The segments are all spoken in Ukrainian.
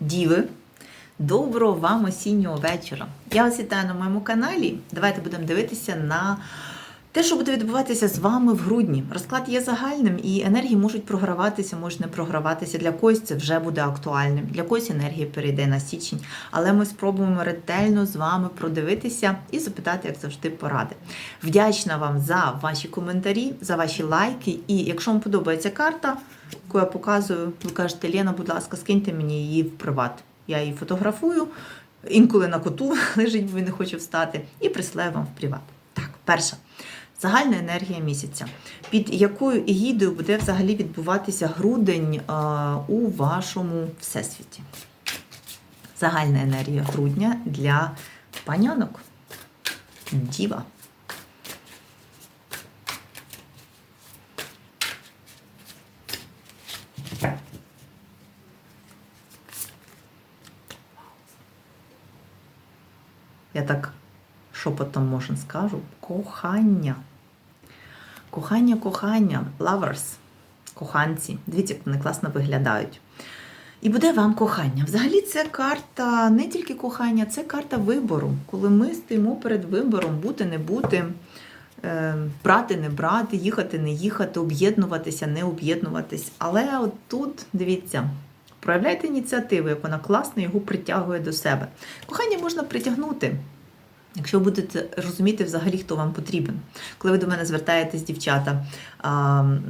Діви. Доброго вам осіннього вечора. Я вас вітаю на моєму каналі. Давайте будемо дивитися на те, що буде відбуватися з вами в грудні. Розклад є загальним, і енергії можуть програватися, можуть не програватися. Для когось це вже буде актуальним, для когось енергія перейде на січень. Але ми спробуємо ретельно з вами продивитися і запитати, як завжди, поради. Вдячна вам за ваші коментарі, за ваші лайки. І якщо вам подобається карта, яку я показую, ви кажете, Лена, будь ласка, скиньте мені її в приват. Я її фотографую, інколи на коту лежить, бо він не хоче встати, і присилаю вам в приват. Так, перша. Загальна енергія місяця. Під якою егідою буде взагалі відбуватися грудень а, у вашому всесвіті? Загальна енергія грудня для панянок. Діва. Я так шепотом можна скажу. Кохання. Кохання, кохання, lovers, коханці. Дивіться, як вони класно виглядають. І буде вам кохання. Взагалі, це карта не тільки кохання, це карта вибору. Коли ми стоїмо перед вибором, бути, не бути, е, брати, не брати, їхати, не їхати, об'єднуватися, не об'єднуватись. Але от тут, дивіться, проявляйте ініціативу, як вона класно його притягує до себе. Кохання можна притягнути. Якщо будете розуміти взагалі, хто вам потрібен. Коли ви до мене звертаєтесь, дівчата,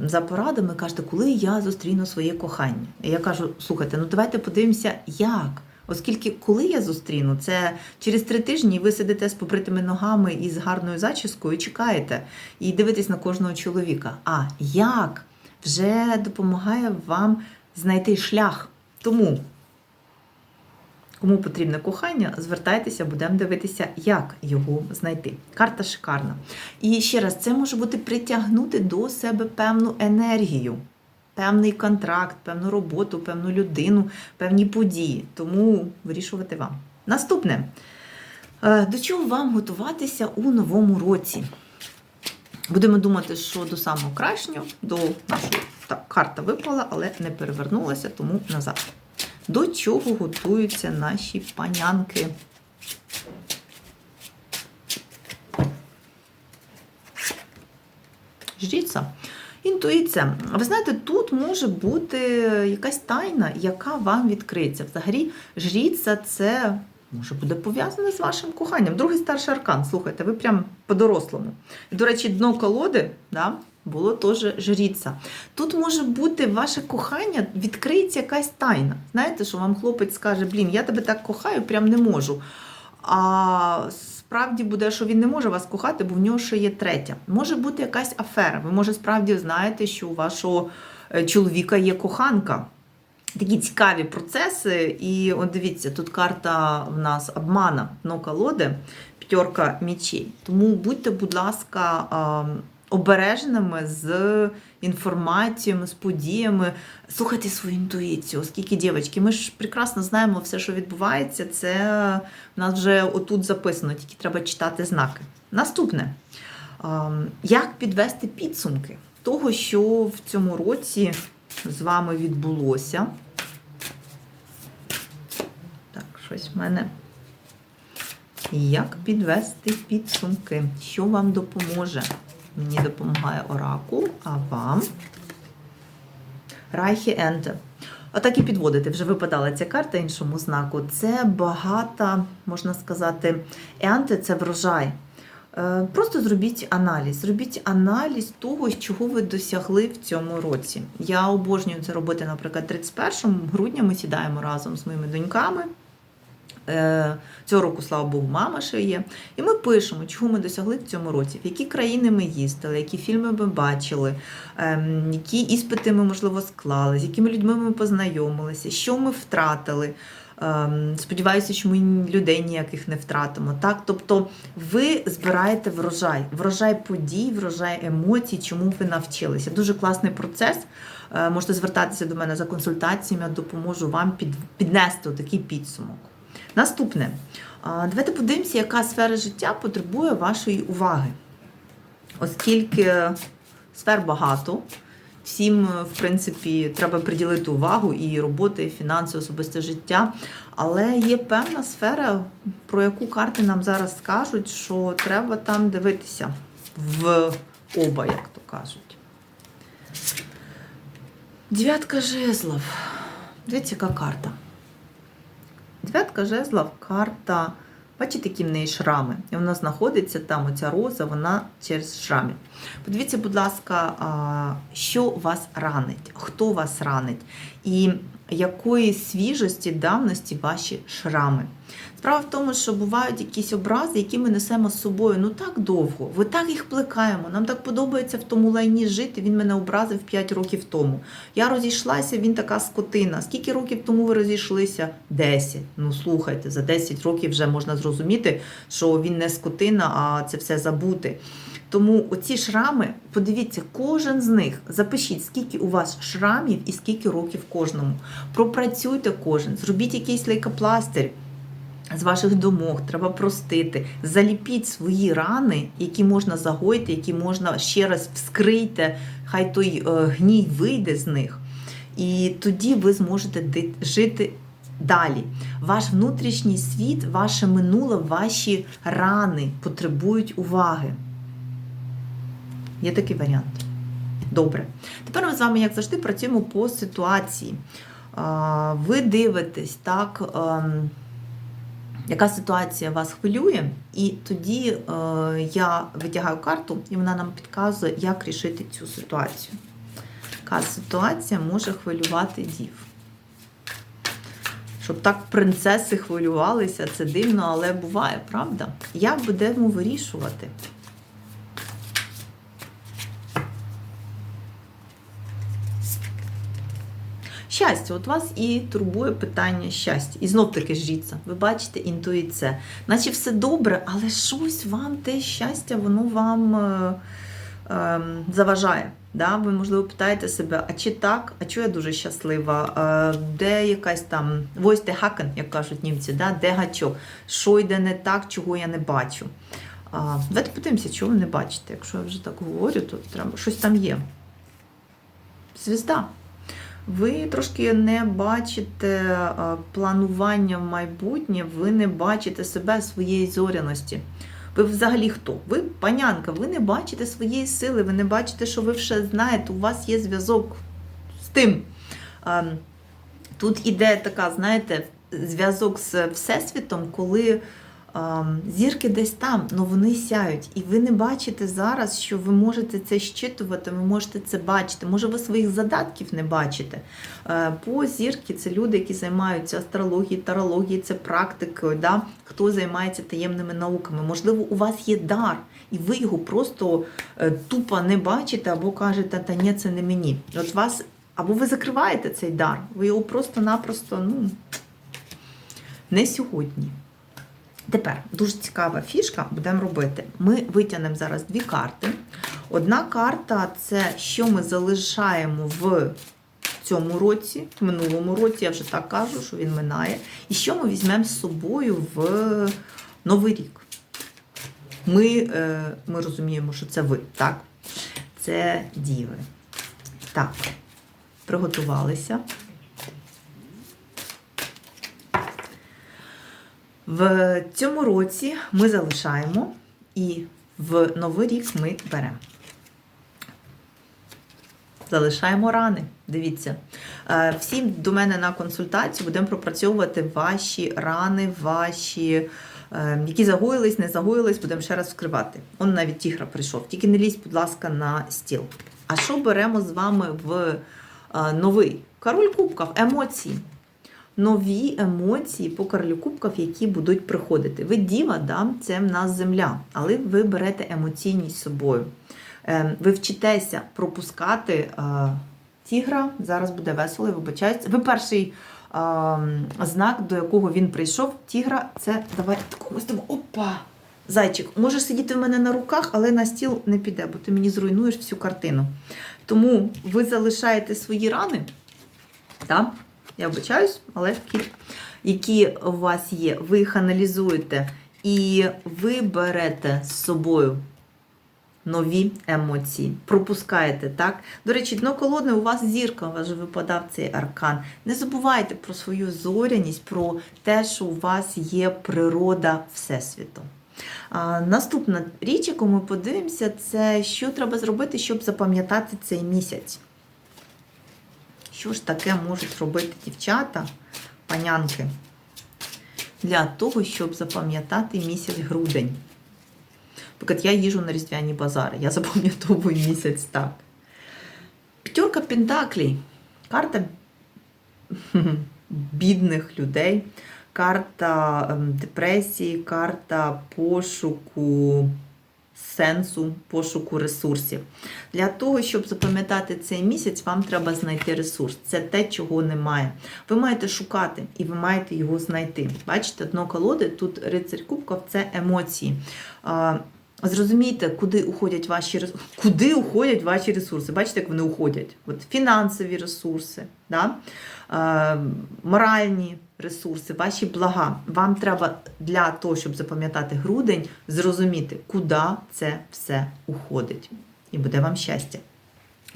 за порадами, кажете, коли я зустріну своє кохання. Я кажу, слухайте, ну давайте подивимося, як. Оскільки, коли я зустріну, це через три тижні ви сидите з побритими ногами і з гарною зачіскою, чекаєте, і дивитесь на кожного чоловіка. А як вже допомагає вам знайти шлях. Тому. Кому потрібне кохання, звертайтеся, будемо дивитися, як його знайти. Карта шикарна. І ще раз, це може бути притягнути до себе певну енергію, певний контракт, певну роботу, певну людину, певні події. Тому вирішувати вам. Наступне. Е, До чого вам готуватися у новому році? Будемо думати, що до самого кращого, до нашої так, карта випала, але не перевернулася, тому назад. До чого готуються наші панянки? Жріця. Інтуїція. Ви знаєте, тут може бути якась тайна, яка вам відкриється. Взагалі, жріця це може буде пов'язане з вашим коханням. Другий старший аркан. Слухайте, ви прям по-дорослому. До речі, дно колоди, да, було теж жріця. Тут може бути ваше кохання, відкриється якась тайна. Знаєте, що вам хлопець скаже, блін, я тебе так кохаю, прям не можу. А справді буде, що він не може вас кохати, бо в нього ще є третя. Може бути якась афера. Ви, може, справді знаєте, що у вашого е, чоловіка є коханка. Такі цікаві процеси. І от дивіться, тут карта в нас обмана дно колоди, п'ятерка мічей. Тому будьте, будь ласка, обережними з інформаціями, з подіями. Слухайте свою інтуїцію, оскільки, дівчатки, ми ж прекрасно знаємо все, що відбувається. Це в нас вже отут записано, тільки треба читати знаки. Наступне. Як підвести підсумки того, що в цьому році з вами відбулося? Так, щось в мене. Як підвести підсумки? Що вам допоможе? Мені допомагає оракул, а вам Райхі Енте. Отак і підводити. Вже випадала ця карта іншому знаку. Це багата, можна сказати, енте це врожай. Е, Просто зробіть аналіз. Зробіть аналіз того, чого ви досягли в цьому році. Я обожнюю це робити, наприклад, 31 грудня ми сідаємо разом з моїми доньками. Е, Цього року, слава Богу, мама ще є. І ми пишемо, чого ми досягли в цьому році, в які країни ми їздили, які фільми ми бачили, ем, які іспити ми, можливо, склали, з якими людьми ми познайомилися, що ми втратили. Ем, Сподіваюся, що ми людей ніяких не втратимо. Так? Тобто ви збираєте врожай, врожай подій, врожай емоцій, чому ви навчилися. Дуже класний процес. Е, Можете звертатися до мене за консультаціями, я допоможу вам піднести такий підсумок. Наступне. Давайте подивимося, яка сфера життя потребує вашої уваги. Оскільки сфер багато, Всім, е, в принципі, треба приділити увагу і роботи, і фінанси, особисте життя. Але є певна сфера, про яку карти нам зараз скажуть, що треба там дивитися в оба, як то кажуть. Дев'ятка жезлов. Дивіться, яка карта. Дев'ятка жезлов карта. Бачите, які в неї шрами. І вона знаходиться там, оця роза, вона через шрами. Подивіться, будь ласка, що вас ранить, хто вас ранить, і якої свіжості, давності ваші шрами. Справа в тому, що бувають якісь образи, які ми несемо з собою ну так довго. Ви так їх плекаємо. Нам так подобається в тому лайні жити. Він мене образив 5 років тому. Я розійшлася, він така скотина. Скільки років тому ви розійшлися? 10. Ну слухайте, за 10 років вже можна зрозуміти, що він не скотина, а це все забути. Тому оці шрами, подивіться, кожен з них, запишіть, скільки у вас шрамів і скільки років кожному. Пропрацюйте кожен, зробіть якийсь лейкопластир з ваших думок, треба простити. Заліпіть свої рани, які можна загоїти, які можна ще раз вскрийте, хай той е, гній вийде з них. І тоді ви зможете жити далі. Ваш внутрішній світ, ваше минуле, ваші рани потребують уваги. Є такий варіант. Добре. Тепер ми з вами, як завжди, працюємо по ситуації. Ви дивитесь, так, ем, яка ситуація вас хвилює, і тоді е, я витягаю карту, і вона нам підказує, як рішити цю ситуацію. Яка ситуація може хвилювати дів? Щоб так принцеси хвилювалися, це дивно, але буває, правда? Як будемо вирішувати? Щастя, от вас і турбує питання щастя. І знов таки жріться. Ви бачите інтуїція. Наче все добре, але щось вам те щастя, воно вам е, е, заважає. Да? Ви, можливо, питаєте себе, а чи так, а чого я дуже щаслива? Е, де якась там вось де хакен, як кажуть німці, да? де гачок, що йде не так, чого я не бачу. А, давайте подивимося, чого ви не бачите. Якщо я вже так говорю, то треба щось там є. Звізда. Ви трошки не бачите планування в майбутнє, ви не бачите себе своєї зоряності. Ви взагалі хто? Ви панянка, ви не бачите своєї сили, ви не бачите, що ви все знаєте, у вас є зв'язок з тим. Тут іде така, знаєте, зв'язок з Всесвітом, коли зірки десь там, але вони сяють. І ви не бачите зараз, що ви можете це щитувати, ви можете це бачити. Може, ви своїх задатків не бачите. Е, По зірки це люди, які займаються астрологією, тарологією, це практикою, да? хто займається таємними науками. Можливо, у вас є дар, і ви його просто е, тупо не бачите або кажете, та ні, це не мені. От вас або ви закриваєте цей дар, ви його просто-напросто ну, не сьогодні. Тепер дуже цікава фішка будемо робити. Ми витягнемо зараз дві карти. Одна карта це що ми залишаємо в цьому році, в минулому році, я вже так кажу, що він минає. І що ми візьмемо з собою в Новий рік. Ми, е, ми розуміємо, що це ви, так? Це діви. Так, приготувалися. В цьому році ми залишаємо і в новий рік ми беремо. Залишаємо рани. Дивіться. Е, Всім до мене на консультацію будемо пропрацьовувати ваші рани, ваші, е, які загоїлись, не загоїлись, будемо ще раз вскривати. Он навіть тігра прийшов. Тільки не лізь, будь ласка, на стіл. А що беремо з вами в е, новий? Король кубків, емоції нові емоції по королю кубків, які будуть приходити. Ви діва, да? це в нас земля, але ви берете емоційність з собою. Е, Ви вчитеся пропускати е, тігра. Зараз буде весело, я вибачаюсь. Ви перший е, знак, до якого він прийшов. Тігра, це давай такому стимо. Опа! Зайчик, можеш сидіти в мене на руках, але на стіл не піде, бо ти мені зруйнуєш всю картину. Тому ви залишаєте свої рани. Так? Я вибачаюсь, але кіт, які у вас є, ви їх аналізуєте і ви берете з собою нові емоції. Пропускаєте, так? До речі, дно колоди у вас зірка, у вас же випадав цей аркан. Не забувайте про свою зоряність, про те, що у вас є природа Всесвіту. А, наступна річ, яку ми подивимося, це що треба зробити, щоб запам'ятати цей місяць. Що ж таке можуть робити дівчата, панянки, для того, щоб запам'ятати місяць грудень? Наприклад, я їжу на різдвяні базари, я запам'ятовую місяць так. П'ятерка Пентаклей. Карта бідних людей, карта ем, депресії, карта пошуку сенсу, пошуку ресурсів. Для того, щоб запам'ятати цей місяць, вам треба знайти ресурс. Це те, чого немає. Ви маєте шукати і ви маєте його знайти. Бачите, дно колоди, тут рицарь кубков це емоції. Зрозумійте, куди уходять ваші ресурси. Куди уходять ваші ресурси? Бачите, як вони уходять? От фінансові ресурси, да? е, моральні ресурси, ваші блага. Вам треба для того, щоб запам'ятати грудень, зрозуміти, куди це все уходить. І буде вам щастя.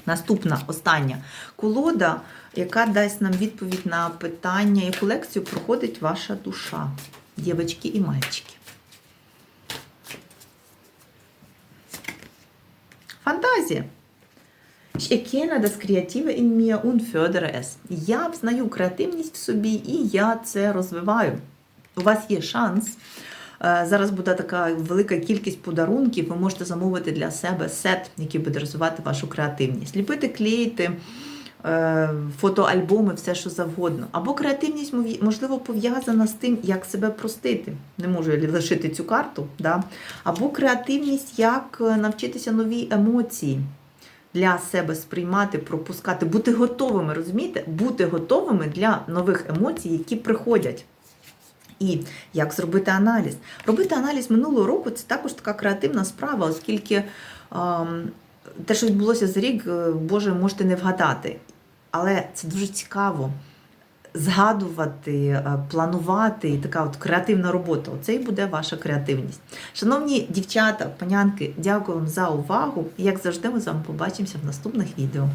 Наступна, остання колода, яка дасть нам відповідь на питання, яку лекцію проходить ваша душа, дівчатки і мальчики. Фантазія. Ich erkenne das Kreative in mir und fördere. Я взнаю креативність в собі і я це розвиваю. У вас є шанс. Е, Зараз буде така велика кількість подарунків. Ви можете замовити для себе сет, який буде розвивати вашу креативність. Ліпити, клеїти, фотоальбоми, все що завгодно. Або креативність, можливо, пов'язана з тим, як себе простити. Не можу лишити цю карту. Да? Або креативність, як е, навчитися нові емоції для себе сприймати, пропускати, бути готовими, розумієте? Бути готовими для нових емоцій, які приходять. І як зробити аналіз? Робити аналіз минулого року це також така креативна справа, оскільки ем, те, що відбулося за рік, е, Боже, можете не вгадати. Але це дуже цікаво згадувати, е, планувати і така от креативна робота. Оце і буде ваша креативність. Шановні дівчата, панянки, дякую вам за увагу. І як завжди, ми з вами побачимося в наступних відео.